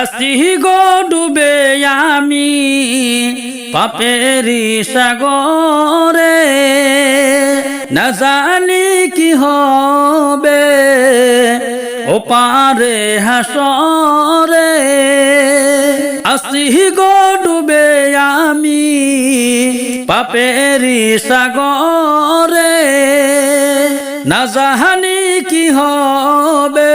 আসি গো ডুবে আমি, পাপেরি সাগরে। না জানি কি হবে, ও পারে হাসরে। আসি গো ডুবে আমি, পাপেরি সাগরে। না জাহানি কি হবে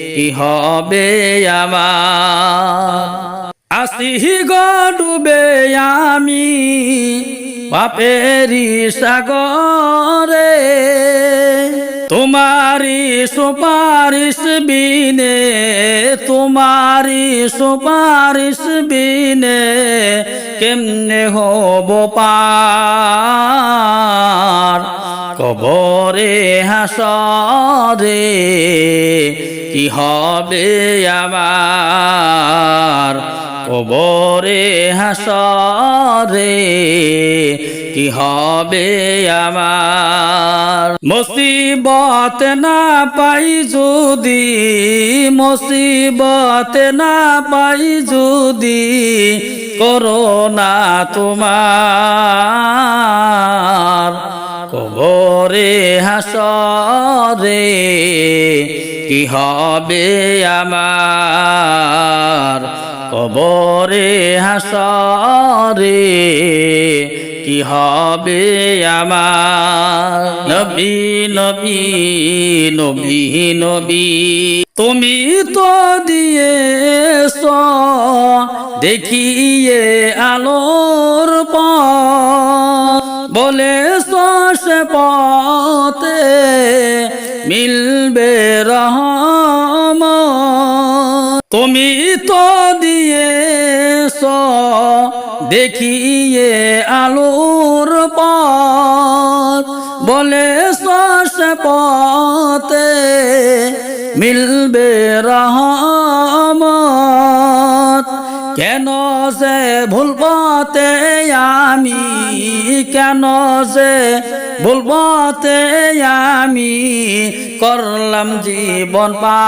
কি হবে আমার? আসি গো ডুবে আমি বাপেরি সাগরে। তোমারি সুপারিশ বিনে তোমারি সুপারিশ বিনে, কেমনে হব পার? কবরে হাসরে, কি হবে আমার? কবরে হাসরে, কি হবে আমার? মুসিবত না পাই যদি, মুসিবত না পাই যদি, করোনা তোমার কবরে হাসরে, কি হবে আমার কবরে হাসরে, কি হবে আমার? নবী নবী নবী নবী, তুমি তো দিয়েছ, দেখিয়ে আলোর মিলবে রহম তুমি তো দিয়েছ দেখিয়ে আলোর পথ। বলে সে পথে মিলবে রহমত। কেন সে ভুল পথে আমি, কেন সে ভুল পথে আমি করলাম জীবন পার।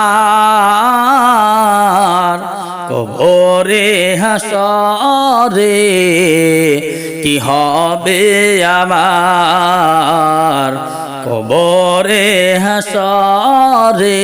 কবরে, হাসরে কি হবে আমার? কবরে, হাসরে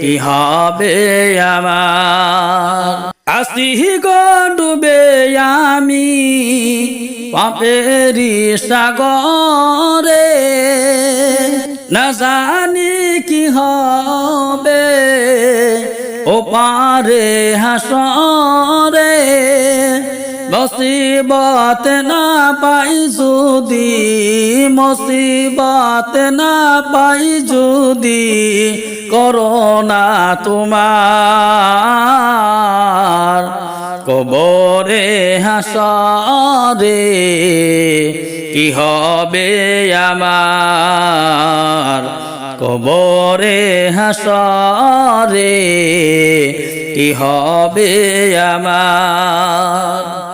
কি হবে আমার? আসি গো ডুবে আমি পাপেরি সাগরে। না জানি কি হবে ও পারে হাসরে। মুসিবত না পাই যদি, মুসিবত না পাই যদি, করোনা তোমার কবরে হাসরে, কি হবে আমার কবরে হাসরে, কি হবে আমার